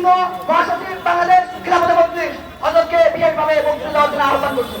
যুগ্ম মহাসচিব বাংলাদেশ ক্রীড়া মন্ত্রী অজবকে বিশেষভাবে বক্তৃতা আহ্বান করছেন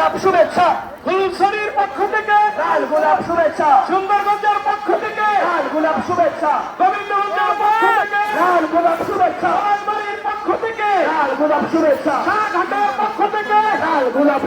গোলাপ শুভেচ্ছা। ফুলছড়ির পক্ষ থেকে লাল গোলাপ শুভেচ্ছা। সুন্দরগঞ্জের পক্ষ থেকে লাল গোলাপ শুভেচ্ছা। গোবিন্দগঞ্জের পক্ষ থেকে লাল গোলাপ শুভেচ্ছা। পক্ষ থেকে লাল গোলাপ শুভেচ্ছা। শাহঘাটের পক্ষ থেকে লাল গোলাপ